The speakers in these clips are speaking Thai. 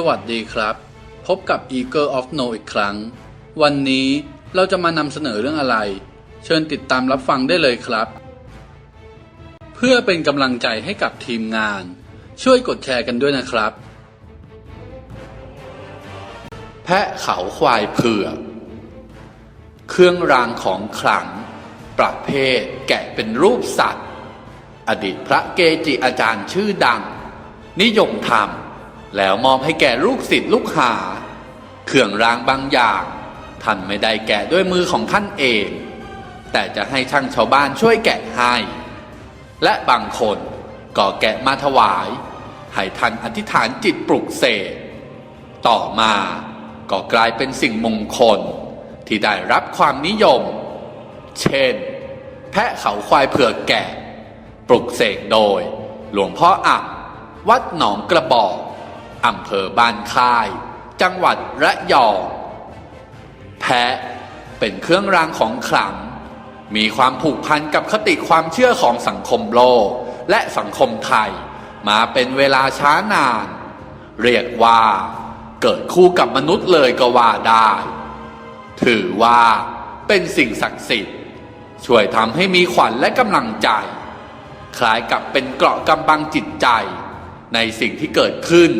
สวัสดีครับ พบกับ Eagle of No อีกครั้ง วันนี้เราจะมานำเสนอเรื่องอะไร เชิญติดตามรับฟังได้เลยครับ เพื่อเป็นกำลังใจให้กับทีมงาน ช่วยกดแชร์กันด้วยนะครับ แพะเขาควายเผือกเครื่องรางของขลัง ประเภทแกะเป็นรูปสัตว์ อดีตพระเกจิอาจารย์ชื่อดัง นิยมทำ แล้วมอบให้แก่ลูกศิษย์ลูกหา เครื่องรางบางอย่าง ท่านไม่ได้แกะด้วยมือของท่านเอง แต่จะให้ช่างชาวบ้านช่วยแกะให้ และบางคนก็แกะมาถวาย ให้ท่านอธิษฐานจิตปลุกเสกต่อมาก็กลายเป็นสิ่งมงคลที่ได้รับความนิยม เช่น แพะเขาควายเผือกแกะ ปลุกเสกโดย หลวงพ่ออักวัดหนองกระบอก อำเภอบ้านค่าย จังหวัดระยองแพะเป็นเครื่องรางของขลัง มีความผูกพันกับคติความเชื่อของสังคมโลก และสังคมไทย มาเป็นเวลาช้านาน เรียกว่า เกิดคู่กับมนุษย์เลยก็ว่าได้ ถือว่าเป็นสิ่งศักดิ์สิทธิ์ ช่วยทำให้มีขวัญและกำลังใจ คล้ายกับเป็นเกราะกำบังจิตใจ ในสิ่งที่เกิดขึ้น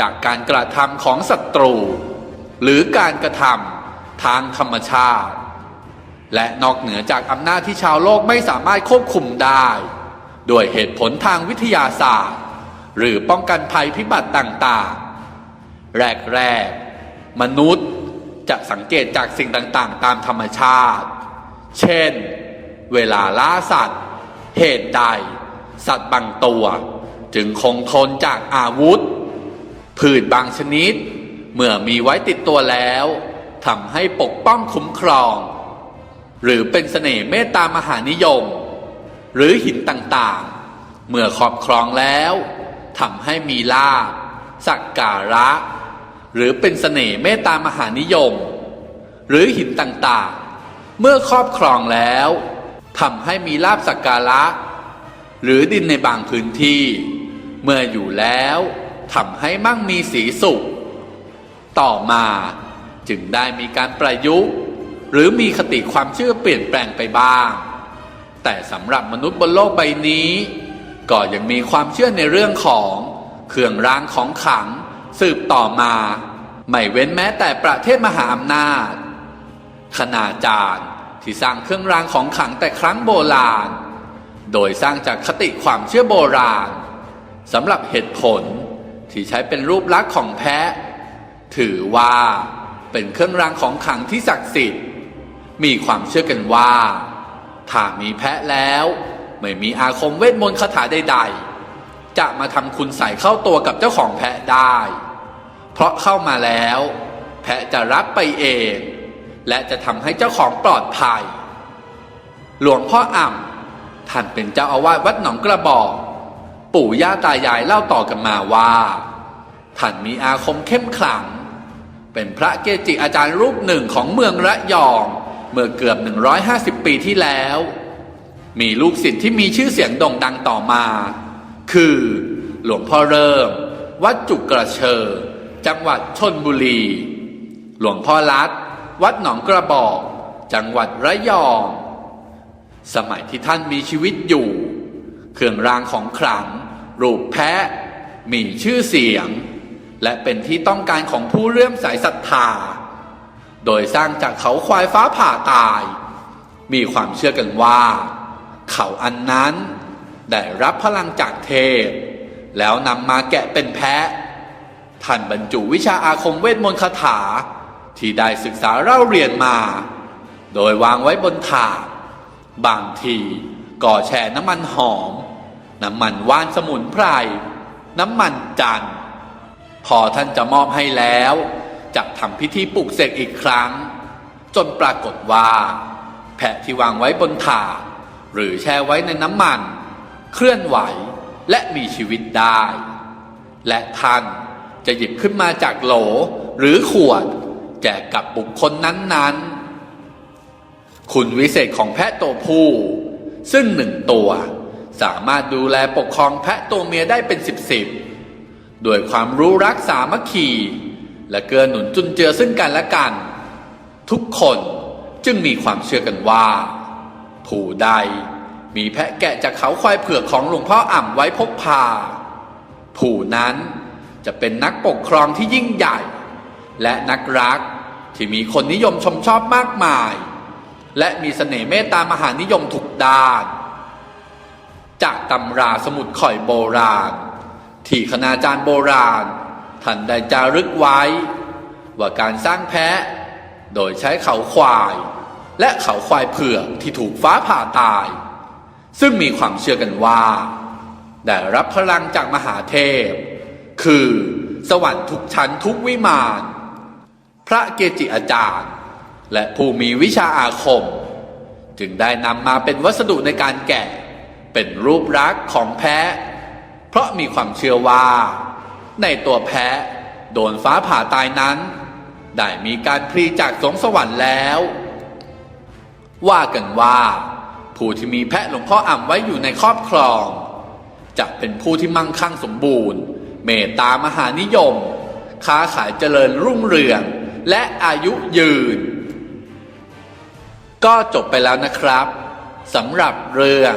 จากการกระทำของศัตรู หรือการกระทำทางธรรมชาติ และนอกเหนือจากอำนาจที่ชาวโลกไม่สามารถควบคุมได้ด้วยเหตุผลทางวิทยาศาสตร์ หรือป้องกันภัยพิบัติต่างๆ แรกๆ มนุษย์จะสังเกตจากสิ่งต่างๆ ตามธรรมชาติ เช่น เวลาล่าสัตว์ เหตุใด สัตว์บางตัว จึงคงทนจากอาวุธ พืชบางชนิด เมื่อมีไว้ติดตัวแล้วทำให้ปกป้องคุ้มครอง หรือเป็นเสน่ห์เมตตามหานิยม หรือหินต่างๆ เมื่อครอบครองแล้วทำให้มีลาภสักการะ หรือเป็นเสน่ห์เมตตามหานิยม หรือหินต่างๆ เมื่อครอบครองแล้วทำให้มีลาบสักการะ หรือดินในบางพื้นที่ เมื่ออยู่แล้ว ทำให้มั่งมีสีสุข ต่อมาจึงได้มีการประยุกต์ หรือมีคติความเชื่อเปลี่ยนแปลงไปบ้าง แต่สำหรับมนุษย์บนโลกใบนี้ ก็ยังมีความเชื่อในเรื่องของเครื่องรางของขลังสืบต่อมา ไม่เว้นแม้แต่ประเทศมหาอำนาจ คณาจารย์ที่สร้างเครื่องรางของขลังแต่ครั้งโบราณ โดยสร้างจากคติความเชื่อโบราณสำหรับเหตุผล ที่ใช้เป็นรูปลักษณ์ของแพะ ถือว่าเป็นเครื่องรางของขลังที่ศักดิ์สิทธิ์ มีความเชื่อกันว่าถ้ามีแพะแล้ว ไม่มีอาคมเวทมนต์คาถาใดๆ จะมาทำคุณใส่เข้าตัวกับเจ้าของแพะได้ เพราะเข้ามาแล้ว แพะจะรับไปเอง และจะทำให้เจ้าของปลอดภัย หลวงพ่ออ่ำท่านเป็นเจ้าอาวาสวัดหนองกระบอก ปู่ย่าตายายเล่าต่อกันมาว่า ท่านมีอาคมเข้มขลัง เป็นพระเกจิอาจารย์รูปหนึ่งของเมืองระยอง เมื่อเกือบ 150 ปีที่แล้ว มีลูกศิษย์ที่มีชื่อเสียงโด่งดังต่อมา คือหลวงพ่อเริ่ม วัดจุกกระเชอ จังหวัดชนบุรี หลวงพ่อรัดวัดหนองกระบอก จังหวัดระยอง สมัยที่ท่านมีชีวิตอยู่ เครื่องรางของขลัง รูปแพะ มีชื่อเสียง และเป็นที่ต้องการของผู้เลื่อมใสศรัทธา โดยสร้างจากเขาควายฟ้าผ่าตาย มีความเชื่อกันว่า เขาอันนั้นได้รับพลังจากเทพ แล้วนำมาแกะเป็นแพะ ท่านบรรจุวิชาอาคมเวทมนต์คาถา ที่ได้ศึกษาเล่าเรียนมา โดยวางไว้บนถาดบางทีก่อแช่น้ำมันหอม น้ำมันว่านสมุนไพร น้ำมันจันทร์พอท่านจะมอบให้แล้วจะทำพิธีปลุกเสกอีกครั้ง จนปรากฏว่า แพะที่วางไว้บนถาดหรือแช่ไว้ในน้ำมัน เคลื่อนไหวและมีชีวิตได้ และท่านจะหยิบขึ้นมาจากโหลหรือขวด แจกกับบุคคลนั้นๆ คุณวิเศษของแพะตัวผู้ ซึ่งหนึ่งตัว สามารถดูแลปกครองแพะตัวเมียได้เป็นสิบสิบด้วยความรู้รักสามัคคี และเกื้อหนุนจุนเจือซึ่งกันและกัน ทุกคนจึงมีความเชื่อกันว่า ผู้ใดมีแพะแกะจากเขาควายเผือกของหลวงพ่ออ่ำไว้พกพา ผู้นั้นจะเป็นนักปกครองที่ยิ่งใหญ่ และนักรักที่มีคนนิยมชมชอบมากมาย และมีเสน่ห์เมตตามหานิยมทุกด้าน จากตำราสมุดข่อยโบราณ ที่คณาจารย์โบราณ ท่านได้จารึกไว้ ว่าการสร้างแพะ โดยใช้เขาควาย และเขาควายเผือกที่ถูกฟ้าผ่าตาย ซึ่งมีความเชื่อกันว่า ได้รับพลังจากมหาเทพ คือสวรรค์ทุกชั้นทุกวิมานพระเกจิอาจารย์ และผู้มีวิชาอาคม จึงได้นำมาเป็นวัสดุในการแกะ เป็นรูปลักษ์ของแพะ เพราะมีความเชื่อว่า ในตัวแพะโดนฟ้าผ่าตายนั้น ได้มีการพลีจากสงสวรรค์แล้ว ว่ากันว่า ผู้ที่มีแพะหลวงพ่ออ่ำไว้อยู่ในครอบครอง จะเป็นผู้ที่มั่งคั่งสมบูรณ์ เมตตามหานิยม ค้าขายเจริญรุ่งเรือง และอายุยืน ก็จบไปแล้วนะครับสำหรับเรื่อง